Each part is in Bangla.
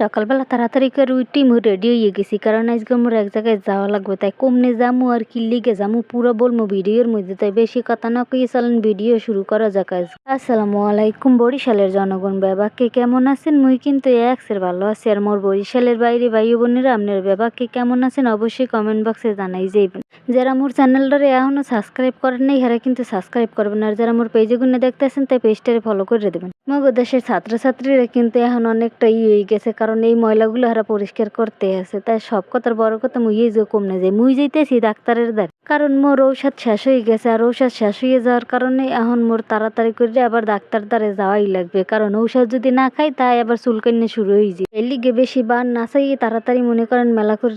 সকালবেলা তাড়াতাড়ি করে উঠি মুই রেডি হয়ে গেছি, কারণ আজকে মোর এক জায়গায় যাওয়া লাগবে, তাই কমনে যামু আর কি লিগে যামু, পুরো বলব ভিডিওর মধ্যে, তাই বেশি কথা না কই চলেন ভিডিও শুরু করা যাক আজ। আসসালামু আলাইকুম বরিশালের জনগণ বেবাকে কেমন আছেন? মুই কিন্তু একসের ভালো আছি, আর মোর বরিশালের বাইরে ভাই বোনেরা আপনার বেবাকে কেমন আছেন অবশ্যই কমেন্ট বক্সে জানাই যাইবেন। যারা মোর চ্যানেলটারে এখনও সাবস্ক্রাইব করেন নাই যারা কিন্তু সাবস্ক্রাইব করবেন, আর যারা মোর পেজে গুনে দেখতেছেন, তাই পেজটারে ফলো করে দেবেন। মগো দেশের ছাত্রছাত্রীরা কিন্তু এখন অনেকটা ই হয়ে গেছে, কারণ এই ময়লাগুলো হারা পরিষ্কার করতে আছে। তাই সব কথার বড় কথা মুই যে কম না যাই মুই যাইতেছি ডাক্তারের দ্বার। কারণ মোর ঔষধ শেষ হয়ে গেছে আর ঔষধ শেষ হয়ে যাওয়ার কারণে এখন মোর তাড়াতাড়ি করে আবার ডাক্তার দ্বারে যাওয়াই লাগবে। কারণ ঔষধ যদি না খাই, তাই আবার চুলকান্নে শুরু হয়ে যায়। এর লিগে বেশি বার না চাইয়ে তাড়াতাড়ি মনে করেন মেলা করে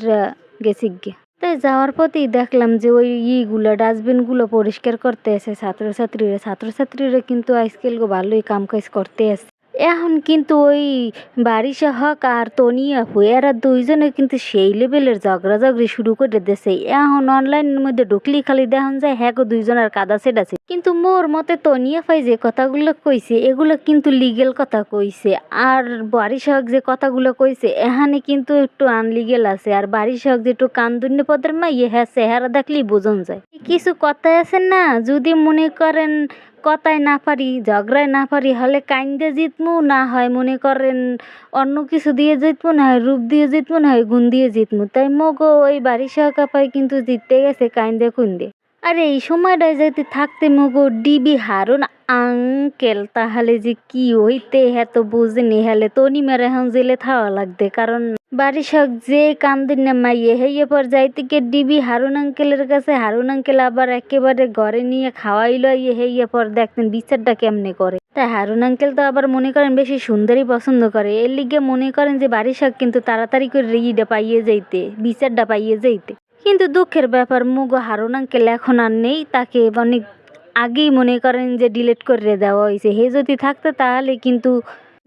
গেছি গে তাই যাওয়ার পথেই দেখলাম যে ওই ইগুলো ডাস্টবিনগুলো পরিষ্কার করতে আছে। ছাত্রছাত্রীরা ছাত্রছাত্রীরা কিন্তু আজকাল ভালোই কাম কাজ করতে আছে। এখন কিন্তু ওই বারিশা হক আর তনিয়া এরা দুইজনে কিন্তু সেই লেভেলের ঝগড়াঝগড়ি শুরু করে দিয়েছে। এখন অনলাইনের মধ্যে ঢুকলি খালি দেখান যায় হ্যাঁ গো দুইজনের কাদা সেট আছে কিন্তু মোর মতে তনিয়া ফাই যে কথাগুলো কইছে, এগুলো কিন্তু লিগেল কথা কইছে। আর বারিশা হক যে কথাগুলো কইছে, এখানে কিন্তু একটু আনলিগেল আছে। আর বারিশা হক যে একটু কান্দুন্য পদের মা ইয়ে হ্যাঁ চেহারা দেখলেই বোঝন যায়। কিছু কথাই আছে না, যদি মনে করেন কথায় না পারি, ঝগড়ায় না পারি, হলে কাইন্দে জিতমু, না হয় মনে করেন অন্য কিছু দিয়ে জিতমু, না হয় রূপ দিয়ে জিতমু, না হয় গুণ দিয়ে জিতমু। তাই মগো, ওই বাড়ি সহকাপাই কিন্তু জিততে গেছে কাইন্দে কুন্দে আর, এই সময়টায় যদি থাকতে মগো, ডিবি হারুন আঙ্কেল, তাহলে যে কি হইতে হ্যাঁ তো বুঝিনি, হলে তনি মেরে এখন জেলে থাওয়া লাগবে, কারণ সব যে কান্দিন না মাইয়ে হেয়ে পর যাইতে কে ডিবি হারুন আঙ্কেলের কাছে, হারুন আঙ্কেল আবার একেবারে ঘরে নিয়ে খাওয়াইলো ইয়ে হেয়ে পর দেখতেন বিচারটা কেমনে করে। তাই হারুন আঙ্কেল তো আবার মনে করেন বেশি সুন্দরই পছন্দ করে। এর লিগে মনে করেন যে সব কিন্তু তাড়াতাড়ি করে ইটা পাইয়ে যাইতে, বিচারটা পাইয়ে যাইতে। কিন্তু দুঃখের ব্যাপার, মুগো হারুন আঙ্কেল এখন আর নেই, তাকে অনেক আগেই মনে করেন যে ডিলেট করে দেওয়া হয়েছে হে যদি থাকতো তাহলে কিন্তু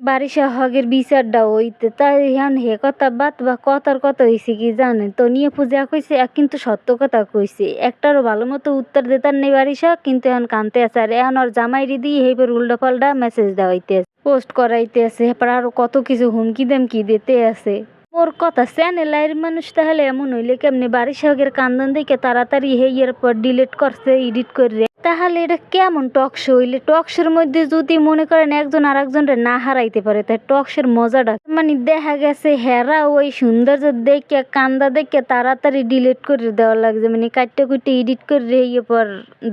বারিশা হগের বিচারটা হইতে তাই এখন হে কথা বাত বা কথার কথা হয়েছে কি জানেন? তো নিয়ে পূজা কইছে, এক কিন্তু সত্য কথা কইছে। একটারও ভালো মতো উত্তর দিতার নেই বারিশা কিন্তু এখন কানতে আছে। আর এখন ওর জামাইরি দিয়ে হেবার উল্টা পাল্টা মেসেজ দেওয়াইতে আছে পোস্ট করাইতে আছে। এরপর আরও কত কিছু হুমকি দেমকি দিতে আছে। ওর কথা চ্যানেলের মানুষ তাহলে এমন হইলে কেমনি? বাড়ির সঙ্গের কান্দন দেখে তাড়াতাড়ি হেইয়ের পর ডিলিট করছে এডিট করে তাহলে এটা কেমন টকশো হইলে টকশোর মধ্যে যদি মনে করেন একজন আর একজনের না হারাইতে পারে তাই টকশোর মজাটা মানে দেখা গেছে হেরা ওই সৌন্দর্য দেখে, কান্দা দেখে তাড়াতাড়ি ডিলিট করে দেওয়া লাগছে। মানে কাটতে কুটে এডিট করে ইয়ে পর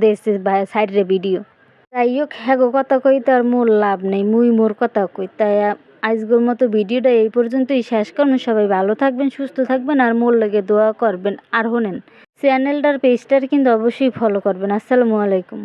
দেশে সাইডে ভিডিও যাই হোক হ্যাঁ কথা কই তার মোর লাভ নেই, মুই মোর কথা কই। তাই আজকের মতো ভিডিওটা এই পর্যন্তই। শেষ করুন। সবাই ভালো থাকবেন, সুস্থ থাকবেন আর মোর লেগে দোয়া করবেন। আর শোনেন চ্যানেলটার পেজটার কিন্তু অবশ্যই ফলো করবেন। আসসালামু আলাইকুম।